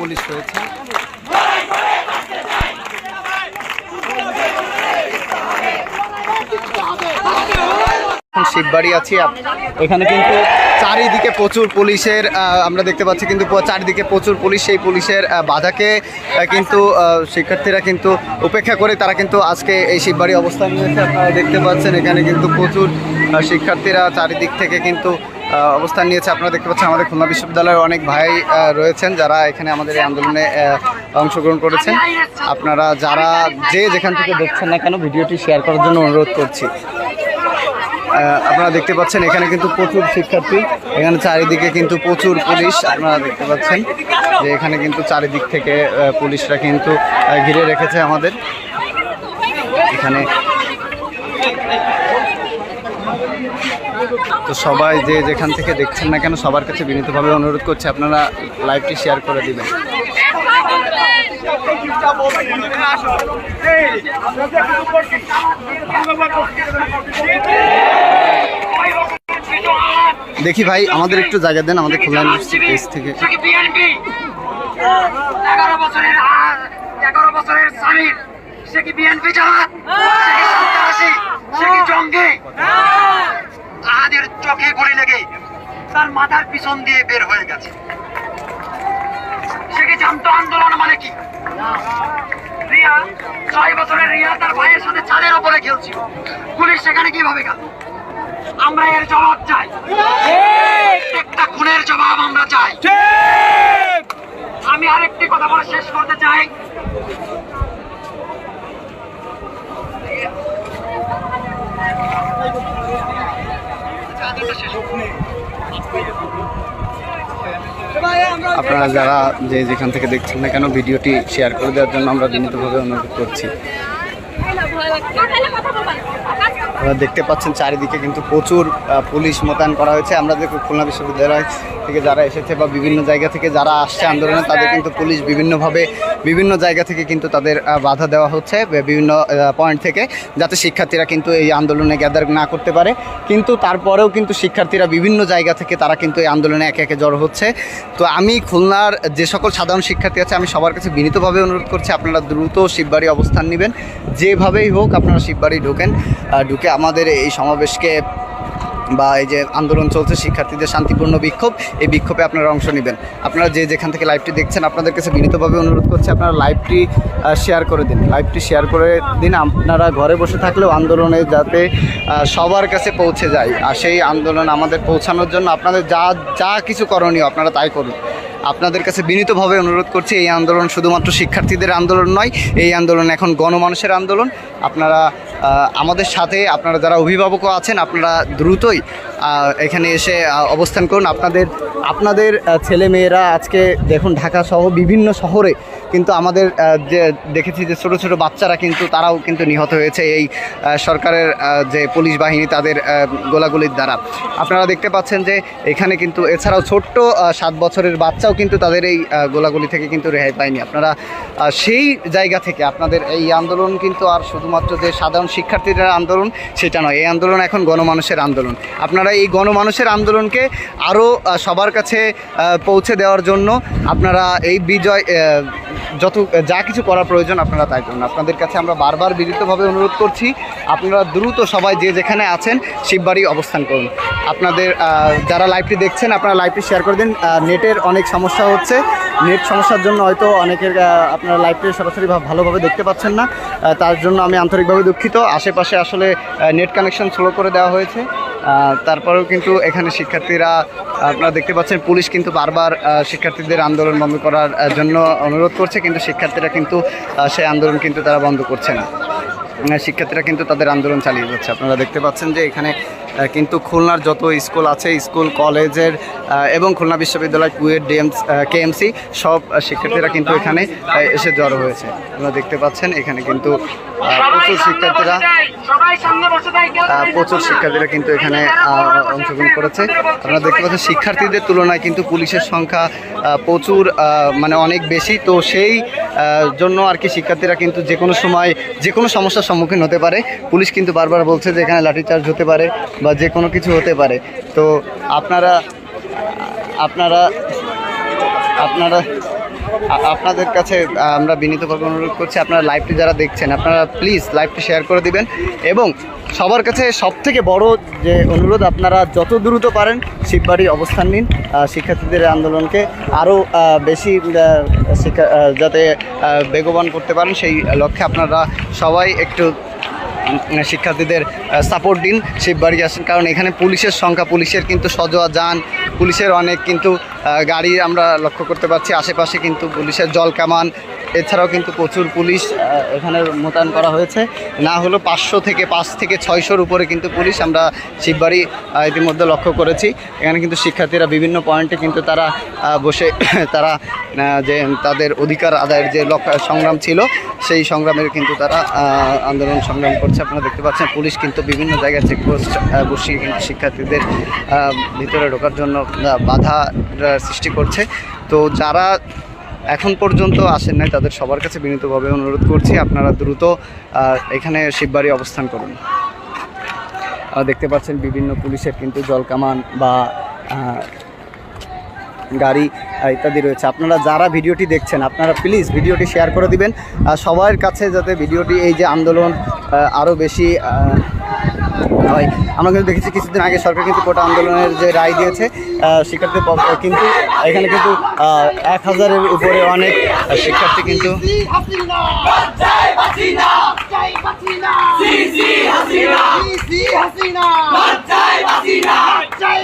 Police রয়েছে। শিববাড়ি আছি এখানে কিন্তু চারিদিকে প্রচুর পুলিশের আমরা দেখতে পাচ্ছি কিন্তু চারিদিকে প্রচুর পুলিশ, সেই পুলিশের বাধাকে কিন্তু শিক্ষার্থীরা কিন্তু উপেক্ষা করে তারা কিন্তু আজকে এই শিববাড়ি অবস্থান নিয়েছে। আপনারা দেখতে পাচ্ছেন এখানে কিন্তু প্রচুর শিক্ষার্থীরা চারিদিক থেকে কিন্তু অবস্থান নিয়েছে। আপনারা দেখতে পাচ্ছেন আমাদের খুলনা বিশ্ববিদ্যালয়ের অনেক ভাই রয়েছেন যারা এখানে আমাদের এই আন্দোলনে অংশগ্রহণ করেছেন। আপনারা যারা যে যেখান থেকে দেখছেন না কেন ভিডিওটি শেয়ার করার জন্য অনুরোধ করছি। আপনারা দেখতে পাচ্ছেন এখানে কিন্তু প্রচুর শিক্ষার্থী, এখানে চারিদিকে কিন্তু প্রচুর পুলিশ, আপনারা দেখতে পাচ্ছেন যে এখানে কিন্তু চারিদিক থেকে পুলিশরা কিন্তু ঘিরে রেখেছে আমাদের। এখানে তো সবাই যে যেখান থেকে দেখছেন না কেন সবার কাছে বিনীতভাবে অনুরোধ করছে, আপনারা লাইভটি শেয়ার করে দিবেন। দেখি ভাই, আমাদের একটু জায়গা দেন, আমাদের ইউনিভার্সিটি পেজ থেকে। সে কি বিএনপি জামাত? সে কি সন্ত্রাসী? সে কি জঙ্গি? তাহাদের চোখে গুলি লেগে তার মাথার পিছন দিয়ে বের হয়ে গেছে। সে কি জানতো আন্দোলন মানে কি? রিয়া ছয় বছরের রিয়া তার ভাইয়ের সাথে ছাদের ওপরে খেলছিল। পুলিশ সেখানে কীভাবে গেল? আমরা এর জবাব চাই। প্রত্যেকটা খুনের জবাব আমরা চাই। আমি আরেকটি কথা বলে শেষ করতে চাই। আপনারা যারা যে যেখান থেকে দেখছেন না কেন, ভিডিওটি শেয়ার করে দেওয়ার জন্য আমরা বিনীতভাবে অনুরোধ করছি। দেখতে পাচ্ছেন চারিদিকে কিন্তু প্রচুর পুলিশ মোতায়েন করা হয়েছে। আমরা দেখব খুলনা বিশ্ববিদ্যালয় থেকে যারা এসেছে বা বিভিন্ন জায়গা থেকে যারা আসছে আন্দোলনে, তাদের কিন্তু পুলিশ বিভিন্নভাবে বিভিন্ন জায়গা থেকে কিন্তু তাদের বাধা দেওয়া হচ্ছে বিভিন্ন পয়েন্ট থেকে, যাতে শিক্ষার্থীরা কিন্তু এই আন্দোলনে গ্যাদার না করতে পারে। কিন্তু তারপরেও কিন্তু শিক্ষার্থীরা বিভিন্ন জায়গা থেকে তারা কিন্তু এই আন্দোলনে একে একে জড়ো হচ্ছে। তো আমি খুলনার যে সকল সাধারণ শিক্ষার্থী আছে, আমি সবার কাছে বিনীতভাবে অনুরোধ করছি, আপনারা দ্রুত শিববাড়ি অবস্থান নেবেন। যেভাবেই হোক আপনারা শিববাড়ি ঢোকেন ঢুকে আমাদের এই সমাবেশকে বা এই যে আন্দোলন চলছে, শিক্ষার্থীদের শান্তিপূর্ণ বিক্ষোভ, এই বিক্ষোভে আপনারা অংশ নেবেন। আপনারা যে যেখান থেকে লাইভটি দেখছেন, আপনাদের কাছে বিনীতভাবে অনুরোধ করছি, আপনারা লাইভটি শেয়ার করে দিন। লাইভটি শেয়ার করে দিন, আপনারা ঘরে বসে থাকলেও আন্দোলনে যাতে সবার কাছে পৌঁছে যায়। আর সেই আন্দোলন আমাদের পৌঁছানোর জন্য আপনাদের যা যা কিছু করণীয় আপনারা তাই করুন। আপনাদের কাছে বিনীতভাবে অনুরোধ করছি, এই আন্দোলন শুধুমাত্র শিক্ষার্থীদের আন্দোলন নয়, এই আন্দোলন এখন গণমানুষের আন্দোলন। আপনারা আমাদের সাথে আপনারা যারা অভিভাবকও আছেন, আপনারা দ্রুতই এখানে এসে অবস্থান করুন। আপনাদের আপনাদের ছেলেমেয়েরা ছেলে মেয়েরা আজকে দেখুন, ঢাকা সহ বিভিন্ন শহরে কিন্তু আমাদের যে দেখেছি যে ছোট ছোট বাচ্চারা কিন্তু তারাও কিন্তু নিহত হয়েছে এই সরকারের যে পুলিশ বাহিনী তাদের গোলাগুলির দ্বারা। আপনারা দেখতে পাচ্ছেন যে এখানে কিন্তু এছাড়াও ছোট্ট সাত বছরের বাচ্চাও কিন্তু তাদের এই গোলাগুলি থেকে কিন্তু রেহাই পায়নি। আপনারা সেই জায়গা থেকে আপনাদের এই আন্দোলন কিন্তু আর শুধুমাত্র যে সাধারণ শিক্ষার্থীদের আন্দোলন, সেটা নয়। এই আন্দোলন এখন গণমানুষের আন্দোলন। আপনারা এই গণমানুষের আন্দোলনকে আরও সবার কাছে পৌঁছে দেওয়ার জন্য আপনারা এই বিজয় যত, যা কিছু করা প্রয়োজন আপনারা তাই করুন। আপনাদের কাছে আমরা বারবার বিনীতভাবে অনুরোধ করছি, আপনারা দ্রুত সবাই যে যেখানে আছেন, শিববাড়ি অবস্থান করুন। আপনাদের যারা লাইভটি দেখছেন, আপনারা লাইভটি শেয়ার করে দিন। নেটের অনেক সমস্যা হচ্ছে। নেট সমস্যার জন্য হয়তো অনেকের আপনারা লাইভটি সরাসরি ভালোভাবে দেখতে পাচ্ছেন না। তার জন্য আমি আন্তরিকভাবে দুঃখিত। আশেপাশে আসলে নেট কানেকশন স্লো করে দেওয়া হয়েছে। তারপরেও কিন্তু এখানে শিক্ষার্থীরা আপনারা দেখতে পাচ্ছেন পুলিশ কিন্তু বারবার শিক্ষার্থীদের আন্দোলন বন্ধ করার জন্য অনুরোধ করছে, কিন্তু শিক্ষার্থীরা কিন্তু সেই আন্দোলন কিন্তু তারা বন্ধ করছে না। শিক্ষার্থীরা কিন্তু তাদের আন্দোলন চালিয়ে যাচ্ছে। আপনারা দেখতে পাচ্ছেন যে এখানে কিন্তু খুলনার যত স্কুল আছে স্কুল কলেজের এবং খুলনা বিশ্ববিদ্যালয় কুয়েট ডিএমস কেএমসি সব শিক্ষার্থীরা কিন্তু এখানে এসে জড়ো হয়েছে। আপনারা দেখতে পাচ্ছেন এখানে কিন্তু প্রচুর শিক্ষার্থীরা প্রচুর শিক্ষার্থীরা কিন্তু এখানে অংশগ্রহণ করেছে। আপনারা দেখতে পাচ্ছেন শিক্ষার্থীদের তুলনায় কিন্তু পুলিশের সংখ্যা প্রচুর মানে অনেক বেশি। তো সেই জন্য আর কি শিক্ষার্থীরা কিন্তু যে কোনো সময় যে কোনো সমস্যার সম্মুখীন হতে পারে। পুলিশ কিন্তু বারবার বলছে যে এখানে লাঠিচার্জ হতে পারে। বা যে কোনো কিছু হতে পারে। তো আপনারা আপনারা আপনারা, আপনাদের কাছে আমরা বিনীতভাবে অনুরোধ করছি আপনারা লাইভটি যারা দেখছেন, আপনারা প্লিজ লাইভটি শেয়ার করে দিবেন এবং সবার কাছে সব থেকে বড় যে অনুরোধ, আপনারা যত দ্রুত পারেন শিববাড়ি অবস্থান নিন শিক্ষার্থীদের আন্দোলনকে আরও বেশি শিক্ষা যাতে বেগবান করতে পারেন, সেই লক্ষ্যে আপনারা সবাই একটু শিক্ষার্থীদের সাপোর্ট দিন শিববাড়ি আসেন কারণ এখানে পুলিশের সংখ্যা, পুলিশের কিন্তু সজোয়া যান, পুলিশের অনেক কিন্তু গাড়ি আমরা লক্ষ্য করতে পারছি। আশেপাশে কিন্তু পুলিশের জল কামান এছাড়াও কিন্তু প্রচুর পুলিশ এখানে মোতায়েন করা হয়েছে। না হলো পাঁচশো থেকে পাঁচ থেকে ছয়শোর উপরে কিন্তু পুলিশ আমরা শিববাড়ি ইতিমধ্যে লক্ষ্য করেছি। এখানে কিন্তু শিক্ষার্থীরা বিভিন্ন পয়েন্টে কিন্তু তারা বসে তারা যে তাদের অধিকার আদায়ের যে সংগ্রাম ছিল, সেই সংগ্রামের কিন্তু তারা আন্দোলন সংগ্রাম করছে। আপনারা দেখতে পাচ্ছেন, পুলিশ কিন্তু বিভিন্ন জায়গায় চেকপোস্ট বসিয়ে কিন্তু শিক্ষার্থীদের ভিতরে ঢোকার জন্য বাধা সৃষ্টি করছে। তো যারা এখন পর্যন্ত আসেন নাই, তাদের সবার কাছে বিনীতভাবে অনুরোধ করছি আপনারা দ্রুত এখানে শিববাড়ি অবস্থান করুন। দেখতে পাচ্ছেন বিভিন্ন পুলিশের কিন্তু জলকামান বা গাড়ি ইত্যাদি রয়েছে। আপনারা যারা ভিডিওটি দেখছেন, আপনারা প্লিজ ভিডিওটি শেয়ার করে দিবেন। সবার কাছে যাতে ভিডিওটি, এই যে আন্দোলন আরও বেশি হয়। আমরা কিন্তু দেখেছি কিছুদিন আগে সরকার কিন্তু কোটা আন্দোলনের যে রায় দিয়েছে শিক্ষার্থী পক্ষ কিন্তু এখানে কিন্তু এক হাজারের উপরে অনেক শিক্ষার্থী কিন্তু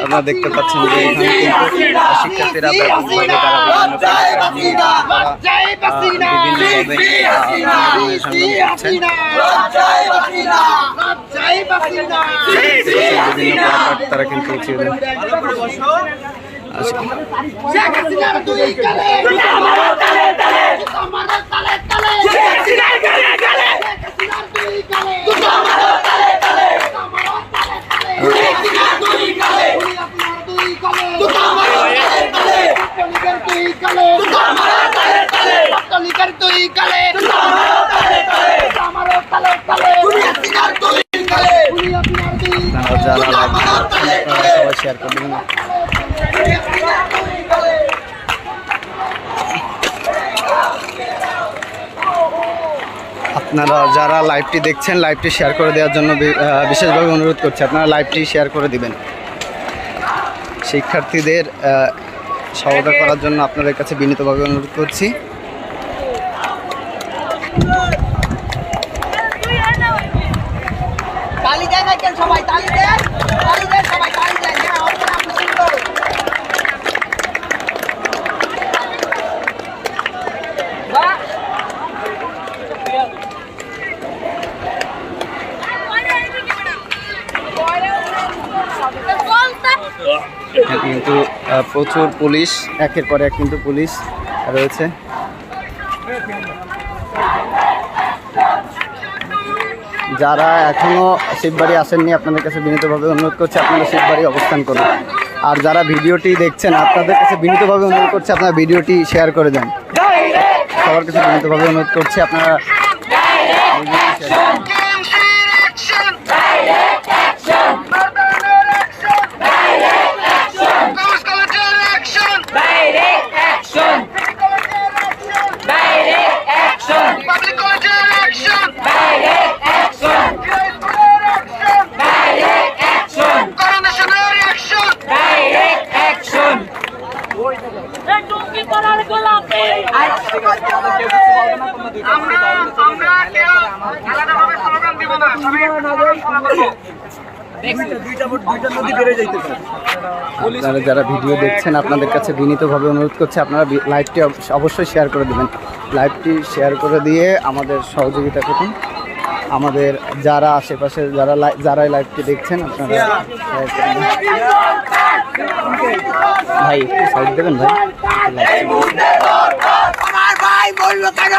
আপনারা দেখতে পাচ্ছেন যে এখানে কিন্তু শিক্ষার্থীরা ব্যাপকভাবে তারা বিভিন্ন তারা, কিন্তু উঠিয়ে আপনারা যারা লাইভটি দেখছেন লাইভটি শেয়ার করে দেওয়ার জন্য বিশেষভাবে অনুরোধ করছি, আপনারা লাইভটি শেয়ার করে দিবেন। শিক্ষার্থীদের সহায়তা করার জন্য আপনাদের কাছে বিনীতভাবে অনুরোধ করছি। তালি সবাই তালি দেন তালি দেন সবাই তালি দেন হ্যাঁ অপরা আপনি সুন্দর এখানে কিন্তু প্রচুর পুলিশ, একের পর এক কিন্তু পুলিশ রয়েছে। যারা এখনও শিববাড়ি আসেননি, আপনাদের কাছে বিনীতভাবে অনুরোধ করছি, আপনারা শিববাড়ি অবস্থান করুন। আর যারা ভিডিওটি দেখছেন, আপনাদের কাছে বিনীতভাবে অনুরোধ করছি, আপনারা ভিডিওটি শেয়ার করে দেন। সবার কাছে বিনীতভাবে অনুরোধ করছি, আপনারা ভিডিওটি share টুকি পড়ার গোলাপে আমরা আমরা কেউ আলাদাভাবে স্লোগান দিব না সবাই স্লোগান ফলো করব আপনারা যারা ভিডিও দেখছেন, আপনাদের কাছে বিনীতভাবে অনুরোধ করছি, আপনারা লাইভটি অব- অবশ্যই শেয়ার করে দেবেন। লাইভটি শেয়ার করে দিয়ে আমাদের সহযোগিতা করুন। আমাদের যারা আশেপাশে, যারা লাই- যারা লাইভটি দেখছেন, আপনারা। ভাই সাইড দেবেন ভাই? ভাই বলল কেন?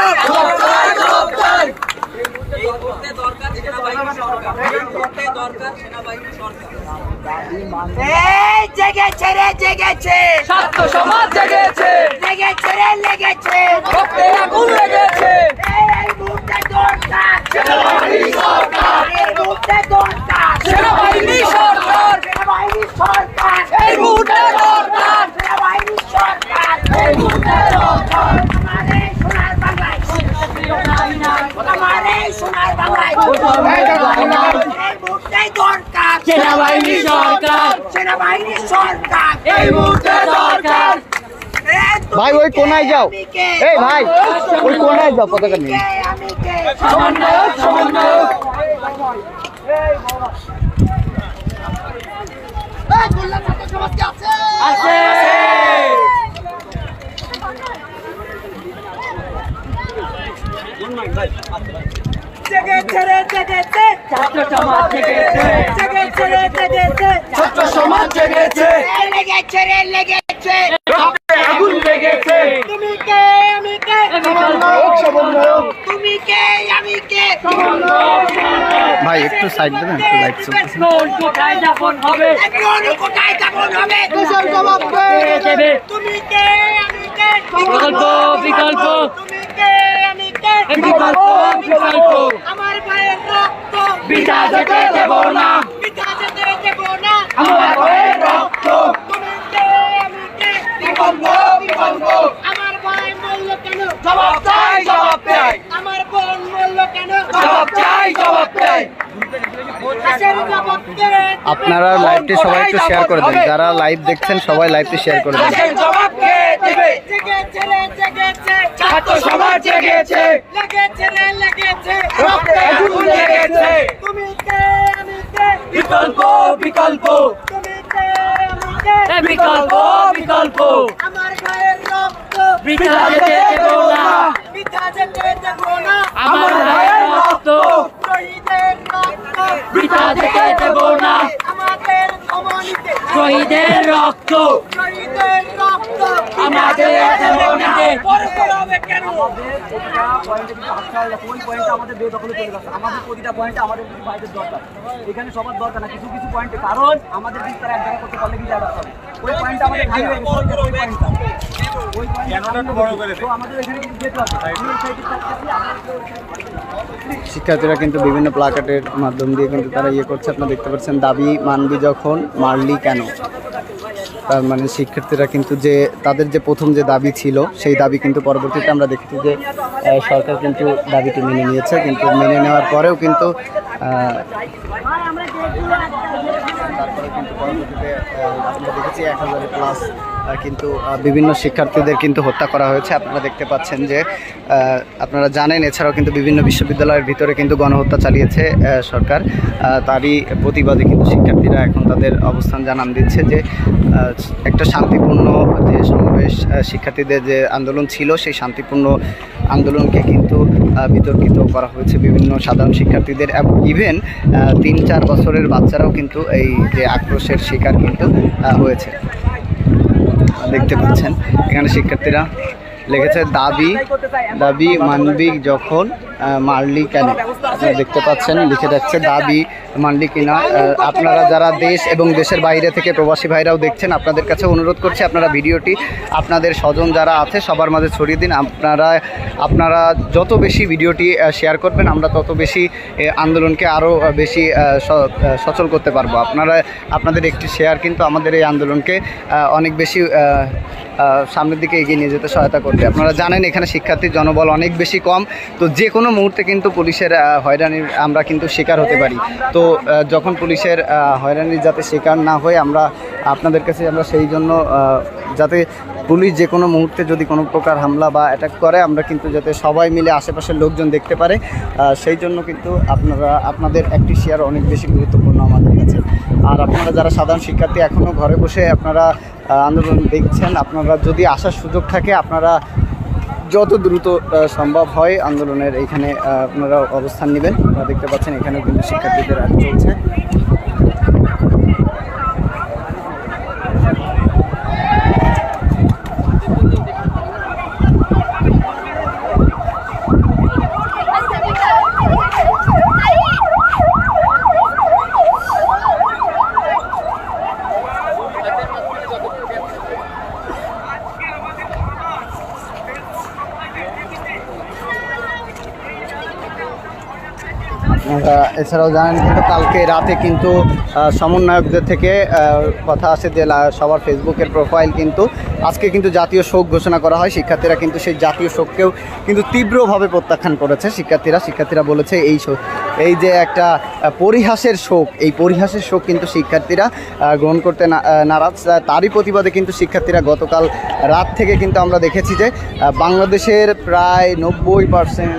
এই জেগেছে রে জেগেছে। ছাত্র সমাজ জেগেছে। জেগেছে রে লেগেছে। রক্তে আগুন লেগেছে। এই মুহূর্তে দরকার। সেনাবাহিনী সরকার। এই মুহূর্তে দরকার। সেনাবাহিনী সরকার। সেনাবাহিনী সরকার। এই মুহূর্তে দরকার। সেনাবাহিনী সরকার। এই মুহূর্তে দরকার। আমাদের সোনার বাংলায়। আমাদের সোনার বাংলায়। সেনাবাহিনী সরকার। সেনাবাহিনী সরকার। এই মুহূর্তে দরকার। ভাই ওই কোনায় যাও। এই ভাই ওই কোনায় যাও পতাকা নিয়ে। কে, সমন্বয়ক আছে? জেগেছে জেগেছে ছাত্র সমাজ জেগেছে জেগেছে জেগেছে ছাত্র সমাজ জেগেছে লেগেছে রে লেগেছে আগুন লেগেছে তুমি কে আমি কে তুমি কে আমি কে ভাই একটু সাইড দেবেন একটু লাইট চলতেছে কোথায় যাপন হবে কোথায় যাবন হবে তুমি কে আমি কে? বিকল্প বিকল্প। তুমি কে আমি আমার ভাইয়ের রক্ত বিটা যেতে দেব না। পিতা যেতে দেব না। আমার ভাইয়ের রক্ত। আমার ভাই মরল কেন? জবাব চাই জবাব চাই। আমার বোন মরল কেন? জবাব চাই জবাব চাই। আপনারা লাইভটি সবাই একটু শেয়ার করে দেন। যারা লাইভ দেখছেন, সবাই লাইভটি শেয়ার করে দেন। আমার গেছে আমাদের প্রতিটা পয়েন্টে শিক্ষার্থীরা কিন্তু বিভিন্ন প্লাকার্টের মাধ্যম দিয়ে কিন্তু তারা ইয়ে করছে। আপনারা দেখতে পাচ্ছেন দাবি মানবি যখন মারলি কেন? তার মানে শিক্ষার্থীরা কিন্তু যে, তাদের যে প্রথম যে দাবি ছিল, সেই দাবি কিন্তু পরবর্তীতে আমরা দেখেছি যে সরকার কিন্তু দাবিটি মেনে নিয়েছে। কিন্তু মেনে নেওয়ার পরেও কিন্তু তারপরে কিন্তু পরবর্তীতে আমরা দেখেছি এক হাজারের প্লাস কিন্তু বিভিন্ন শিক্ষার্থীদের কিন্তু হত্যা করা হয়েছে। আপনারা দেখতে পাচ্ছেন যে আপনারা জানেন, এছাড়াও কিন্তু বিভিন্ন বিশ্ববিদ্যালয়ের ভিতরে কিন্তু গণহত্যা চালিয়েছে সরকার। তারই প্রতিবাদে কিন্তু শিক্ষার্থীরা এখন তাদের অবস্থান জানান দিচ্ছে যে একটা শান্তিপূর্ণ যে সমাবেশ শিক্ষার্থীদের যে আন্দোলন ছিল, সেই শান্তিপূর্ণ আন্দোলনকে কিন্তু বিতর্কিত করা হয়েছে বিভিন্ন সাধারণ শিক্ষার্থীদের। এবং ইভেন তিন চার বছরের বাচ্চারাও কিন্তু এই যে আক্রোশের শিকার কিন্তু হয়েছে। দেখতে পাচ্ছেন। এখানে শিক্ষার্থীরা লিখেছে দাবি দাবি মানবিক যখন মারলি কেন? আপনারা দেখতে পাচ্ছেন, লিখে যাচ্ছে দাবি মানলি কিনা। আপনারা যারা দেশ এবং দেশের বাইরে থেকে প্রবাসী ভাইরাও দেখছেন, আপনাদের কাছে অনুরোধ করছি আপনারা ভিডিওটি আপনাদের স্বজন যারা আছে, সবার মাঝে ছড়িয়ে দিন। আপনারা আপনারা যত বেশি ভিডিওটি শেয়ার করবেন, আমরা তত বেশি আন্দোলনকে আরও বেশি সচল করতে পারব। আপনারা, আপনাদের একটি শেয়ার কিন্তু আমাদের এই আন্দোলনকে অনেক বেশি সামনের দিকে এগিয়ে নিয়ে যেতে সহায়তা করবে। আপনারা জানেন, এখানে শিক্ষার্থীর জনবল অনেক বেশি কম। তো যে কোনো মুহূর্তে কিন্তু পুলিশের হয়রানির আমরা কিন্তু শিকার হতে পারি। তো যখন পুলিশের হয়রানির যাতে শিকার না হয়ে, আমরা আপনাদের কাছে আমরা সেই জন্য যাতে পুলিশ যে কোনো মুহূর্তে যদি কোনো প্রকার হামলা বা অ্যাটাক করে, আমরা কিন্তু যাতে সবাই মিলে আশেপাশের লোকজন দেখতে পারে। সেই জন্য কিন্তু আপনারা, আপনাদের একটি শেয়ার অনেক বেশি গুরুত্বপূর্ণ আমাদের কাছে। আর আপনারা যারা সাধারণ শিক্ষার্থী এখনও ঘরে বসে আপনারা আন্দোলন দেখছেন, আপনারা যদি আসার সুযোগ থাকে, আপনারা যত দ্রুত সম্ভব হয় আন্দোলনের এখানে আপনারা অবস্থান নেবেন। দেখতে পাচ্ছেন এখানেও কিন্তু শিক্ষার্থীদের আজ চলছে আপনারা এছাড়াও জানেন কিন্তু কালকে রাতে কিন্তু সমন্বয়কদের থেকে কথা আসে যে সবার ফেসবুকের প্রোফাইল কিন্তু আজকে কিন্তু জাতীয় শোক ঘোষণা করা হয়। শিক্ষার্থীরা কিন্তু সেই জাতীয় শোককেও কিন্তু তীব্রভাবে প্রত্যাখ্যান করেছে। শিক্ষার্থীরা শিক্ষার্থীরা বলেছে, এই এই যে একটা পরিহাসের শোক, এই পরিহাসের শোক কিন্তু শিক্ষার্থীরা গ্রহণ করতে নারাজ তারই প্রতিবাদে কিন্তু শিক্ষার্থীরা গতকাল রাত থেকে কিন্তু আমরা দেখেছি যে বাংলাদেশের প্রায় নব্বই পার্সেন্ট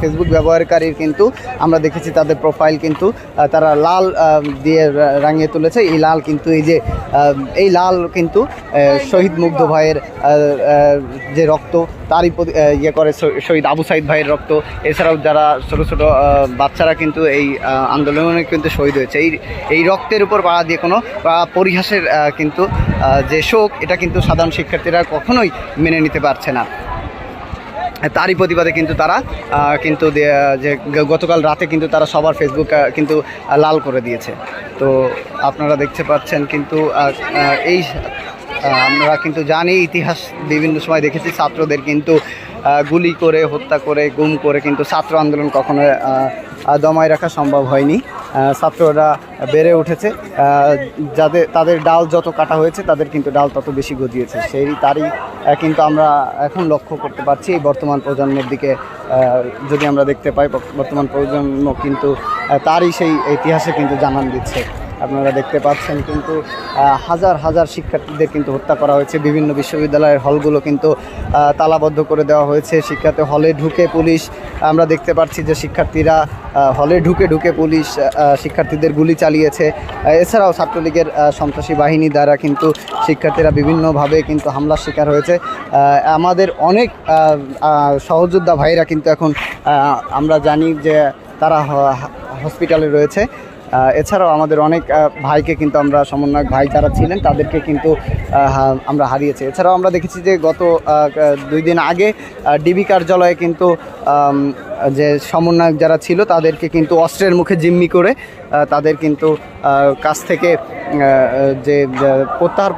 ফেসবুক ব্যবহারকারীর কিন্তু আমরা দেখেছি তাদের প্রোফাইল কিন্তু তারা লাল দিয়ে রাঙিয়ে তুলেছে। এই লাল কিন্তু এই যে এই লাল কিন্তু শহীদ মুগ্ধ ভাইয়ের যে রক্ত, তারই ইয়ে করে শহীদ আবু সাইদ ভাইয়ের রক্ত। এছাড়াও যারা ছোটো ছোট বাচ্চারা কিন্তু এই আন্দোলনে কিন্তু শহীদ হয়েছে। এই এই রক্তের উপর পাড়া দিয়ে কোনো পরিহাসের কিন্তু যে শোক, এটা কিন্তু সাধারণ শিক্ষার্থীরা কখনোই মেনে নিতে পারছে না। তারই প্রতিবাদে কিন্তু তারা কিন্তু যে গতকাল রাতে কিন্তু তারা সবার ফেসবুক কিন্তু লাল করে দিয়েছে। তো আপনারা দেখতে পাচ্ছেন কিন্তু এই আমরা কিন্তু জানি ইতিহাস বিভিন্ন সময় দেখেছি, ছাত্রদের কিন্তু গুলি করে, হত্যা করে, গুম করে কিন্তু ছাত্র আন্দোলন কখনো দমায় রাখা সম্ভব হয়নি। ছাত্ররা বেড়ে উঠেছে। যাদের, তাদের ডাল যত কাটা হয়েছে, তাদের কিন্তু ডাল তত বেশি গজিয়েছে। সেই, তারই কিন্তু আমরা এখন লক্ষ্য করতে পারছি এই বর্তমান প্রজন্মের দিকে। যদি আমরা দেখতে পাই বর্ত- বর্তমান প্রজন্ম কিন্তু তারই সেই ইতিহাসে কিন্তু জানান দিচ্ছে। আপনারা দেখতে পাচ্ছেন কিন্তু হাজার হাজার শিক্ষার্থীদের কিন্তু হত্যা করা হয়েছে। বিভিন্ন বিশ্ববিদ্যালয়ের হলগুলো কিন্তু তালাবদ্ধ করে দেওয়া হয়েছে। শিক্ষার্থী হলে ঢুকে পুলিশ, আমরা দেখতে পাচ্ছি যে শিক্ষার্থীরা হলে ঢুকে ঢুকে পুলিশ শিক্ষার্থীদের গুলি চালিয়েছে। এছাড়াও ছাত্রলীগের সন্ত্রাসী বাহিনী দ্বারা কিন্তু শিক্ষার্থীরা বিভিন্নভাবে কিন্তু হামলার শিকার হয়েছে। আমাদের অনেক সহযোদ্ধা ভাইরা কিন্তু এখন আমরা জানি যে তারা হসপিটালে রয়েছে। এছাড়াও আমাদের অনেক ভাইকে কিন্তু আমরা সমন্বয়ক ভাই যারা ছিলেন, তাদেরকে কিন্তু আমরা হারিয়েছি। এছাড়াও আমরা দেখেছি যে গত দুই দিন আগে ডিবি কার্যালয়ে কিন্তু যে সমন্বয়ক যারা ছিল, তাদেরকে কিন্তু অস্ত্রের মুখে জিম্মি করে তাদের কিন্তু কাছ থেকে যে প্রত্যাহার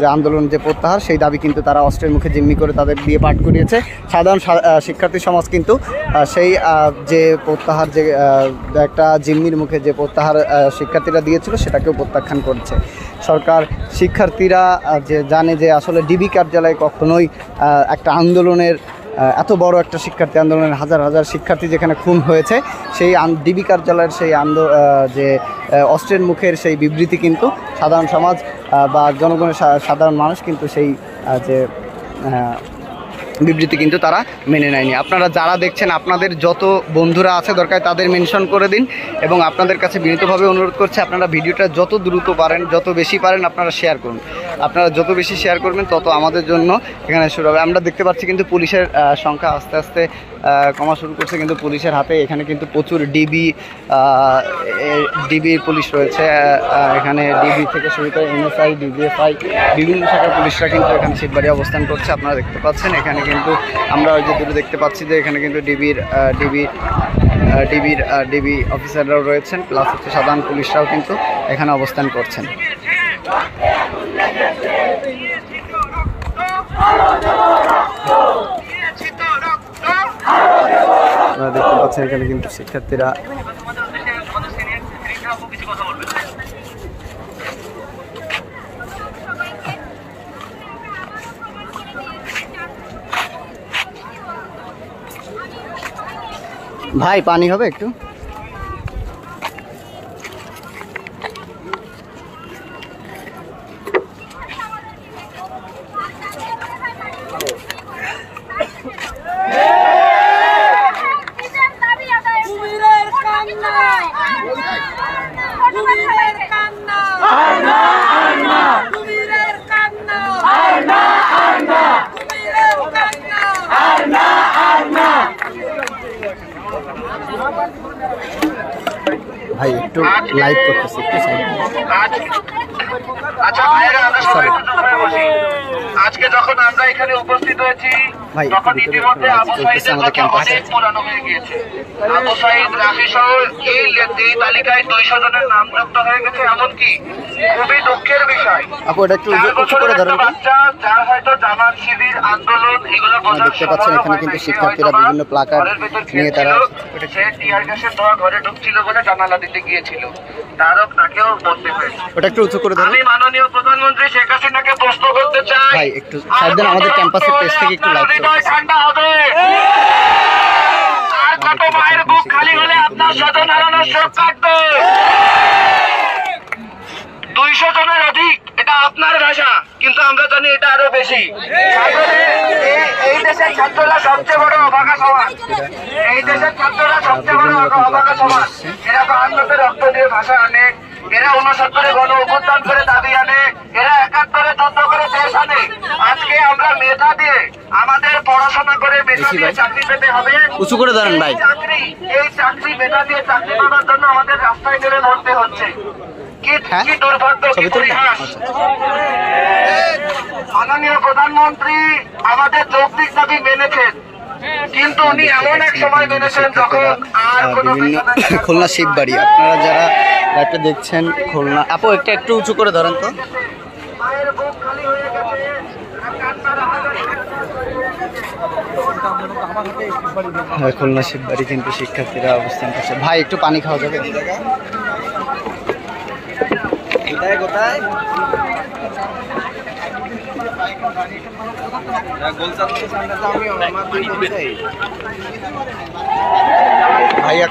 যে আন্দোলন যে প্রত্যাহার, সেই দাবি কিন্তু তারা অস্ত্রের মুখে জিম্মি করে তাদের দিয়ে পাঠ করিয়েছে। সাধারণ শিক্ষার্থী সমাজ কিন্তু সেই যে প্রত্যাহার যে একটা জিম্মির মুখে যে প্রত্যাহার শিক্ষার্থীরা দিয়েছিল, সেটাকেও প্রত্যাখ্যান করছে। সরকার শিক্ষার্থীরা যে জানে যে আসলে ডিবি কার্যালয়ে কখনোই একটা আন্দোলনের এত বড় একটা শিক্ষার্থী আন্দোলনের হাজার হাজার শিক্ষার্থী যেখানে খুন হয়েছে, সেই ডিবি কার্যালয়ের সেই আন্দো যে অস্ত্রের মুখের সেই বিবৃতি কিন্তু সাধারণ সমাজ বা জনগণের সাধারণ মানুষ কিন্তু সেই যে বিবৃতি কিন্তু তারা মেনে নেয়নি। আপনারা যারা দেখছেন, আপনাদের যত বন্ধুরা আছে দরকার তাদের মেনশন করে দিন এবং আপনাদের কাছে বিনীতভাবে অনুরোধ করছে, আপনারা ভিডিওটা যত দ্রুত পারেন, যত বেশি পারেন আপনারা শেয়ার করুন। আপনারা যত বেশি শেয়ার করবেন, তত আমাদের জন্য এখানে শুরু হবে। আমরা দেখতে পাচ্ছি কিন্তু পুলিশের সংখ্যা আস্তে আস্তে কমা শুরু করছে, কিন্তু পুলিশের হাতে এখানে কিন্তু প্রচুর ডিবি ডিবি পুলিশ রয়েছে এখানে ডিবি থেকে শুরু করে এনএসআই ডিবিএফআই বিভিন্ন শাখার পুলিশরা কিন্তু এখানে শীতবাড়ি অবস্থান করছে, আপনারা দেখতে পাচ্ছেন। এখানে কিন্তু আমরা যে দূরে দেখতে পাচ্ছি যে এখানে কিন্তু ডিবির ডিবি ডিবির ডিবি অফিসাররাও রয়েছেন প্লাস হচ্ছে সাধারণ পুলিশরাও কিন্তু এখানে অবস্থান করছেন আপনারা দেখতে পাচ্ছেন এখানে কিন্তু শিক্ষার্থীরা ভাই পানি হবে একটু? ভাই একটু লাইভ করতেছি একটু সাইড আচ্ছা ভাইয়েরা আমরা সবাই একটু বসি। আজকে যখন আমরা এখানে উপস্থিত হয়েছি ভাই, তখন ইতিমধ্যে আবু সাইদের কথা অনেক পুরানো হয়ে গিয়েছে। আবু সাইদ রাফি সহ এই তালিকায় দুইশো জনের নাম যুক্ত হয়ে গেছে এমনকি খুবই দুঃখের বিষয়। আপু এটা একটু উঁচু করে ধরেন বাচ্চা যার হয়তো জামাত শিবির আন্দোলন এগুলো দেখতে পাচ্ছেন এখানে কিন্তু শিক্ষার্থীরা বিভিন্ন ভেতর নিয়ে তারা সে টিয়ার গ্যাসের ধোয়া ঘরে ঢুকছিল বলে জানালা দিতে গিয়েছিল। তারও তাকেও বলতে হয়েছে ওটা একটু উঁচু করে ধরেন। আমি মাননীয় প্রধানমন্ত্রী শেখ হাসিনাকে প্রশ্ন করতে চাই। ভাই, একটু আমাদের ক্যাম্পাসের পেজ থেকে একটু লাইভ আপনার হৃদয় ঠান্ডা হবে। আর কত মায়ের বুক খালি হলে আপনার স্বজন শোক কাটবে। দুইশো জনের অধিক, এটা আপনার ভাষা, কিন্তু আমরা জানি এটা আরও বেশি। এই- দেশের ছাত্ররা সবচেয়ে বড় অবাকা সমাজ। এই দেশের ছাত্ররা সবচেয়ে বড় অবাকা সমাজ। এরা বাহান্নতে রক্ত দিয়ে ভাষা আনে। এরা উনসত্তরে গণ অভ্যুত্থান করে দাবি আনে এরা একাত্তরে যুদ্ধ করে দেশ আনে। আজকে আমরা মেধা দিয়ে আমাদের পড়াশোনা করে মেধা দিয়ে চাকরি পেতে হবে। উঁচু করে দাঁড়ান ভাই। এই চাকরি এই চাকরি মেধা দিয়ে চাকরি পাওয়ার জন্য আমাদের রাস্তায় নেমে মরতে হচ্ছে। কি হ্যাঁ? কি দুর্ভাগ্য কি পরিহাস। আচ্ছা। মাননীয় প্রধানমন্ত্রী আমাদের যৌক্তিক দাবি মেনেছেন। কিন্তু উনি এমন এক সময় মেনেছেন যখন আর কোনো খুলনা শিববাড়ি আপনারা যারা লাইভটা দেখছেন খুলনা আপু একটা একটু উঁচু করে ধরেন তো। মায়ের বুক খালি গেছে আর কান্নার হাজার খুলনা শিববাড়ি কিন্তু শিক্ষার্থীরা অবস্থান করছে। ভাই একটু পানি খাওয়া যাবে? কোথায়? ভাইয়া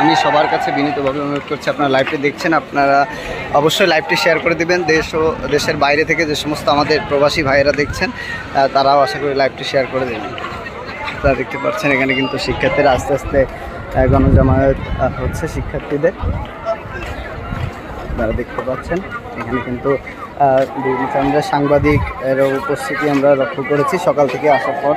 আমি সবার কাছে বিনীতভাবে অনুরোধ করছি, আপনারা লাইভটি দেখছেন, আপনারা অবশ্যই লাইভটি শেয়ার করে দিবেন। দেশ ও দেশের বাইরে থেকে যে সমস্ত আমাদের প্রবাসী ভাইয়েরা দেখছেন তারাও আশা করি লাইভটি শেয়ার করে দেবেন। আপনারা দেখতে পাচ্ছেন, এখানে কিন্তু শিক্ষার্থীরা আস্তে আস্তে গণজামায়াত হচ্ছে শিক্ষার্থীদের। আপনারা দেখতে পাচ্ছেন। এখানে কিন্তু বিভিন্ন সাংবাদিক এর উপস্থিতি আমরা লক্ষ্য করেছি সকাল থেকে আসার পর।